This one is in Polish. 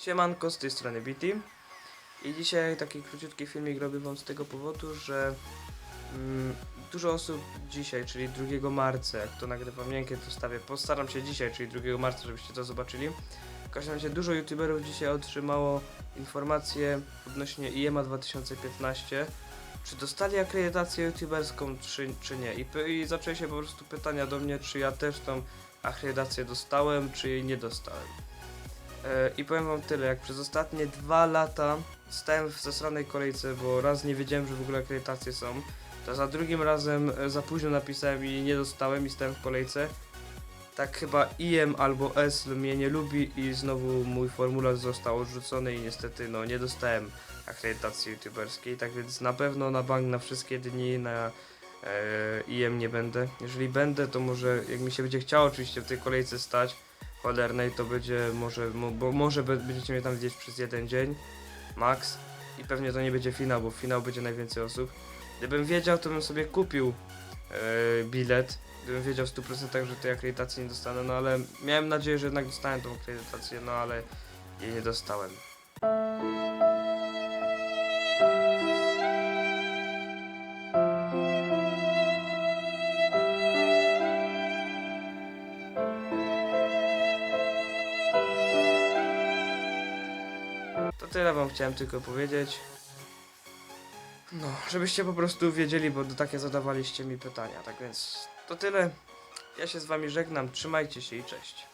Siemanko, z tej strony BT i dzisiaj taki króciutki filmik robię wam z tego powodu, że mm, dużo osób dzisiaj, czyli 2 marca, jak to nagrywam, miękkie to stawię, postaram się dzisiaj, czyli 2 marca, żebyście to zobaczyli. W każdym razie dużo youtuberów dzisiaj otrzymało informacje odnośnie IEMA 2015, czy dostali akredytację youtuberską, czy, czy nie. I, I zaczęły się po prostu pytania do mnie, czy ja też tą akredytację dostałem, czy jej nie dostałem. E, I powiem wam tyle, jak przez ostatnie dwa lata stałem w zasranej kolejce, bo raz nie wiedziałem, że w ogóle akredytacje są, to za drugim razem e, za późno napisałem i nie dostałem i stałem w kolejce. Tak chyba IM albo S mnie nie lubi i znowu mój formularz został odrzucony i niestety no nie dostałem akredytacji youtuberskiej, tak więc na pewno na bank na wszystkie dni na e, IM nie będę. Jeżeli będę, to może jak mi się będzie chciało oczywiście w tej kolejce stać, cholernej to będzie może, mo, bo może będziecie mnie tam widzieć przez jeden dzień, max i pewnie to nie będzie finał, bo w finał będzie najwięcej osób. Gdybym wiedział, to bym sobie kupił e, bilet, gdybym wiedział w 100% że tej akredytacji nie dostanę, no ale miałem nadzieję, że jednak dostałem tą akredytację, no ale jej nie dostałem. Tyle wam chciałem tylko powiedzieć. No, żebyście po prostu wiedzieli, bo takie zadawaliście mi pytania. Tak więc to tyle. Ja się z wami żegnam. Trzymajcie się i cześć.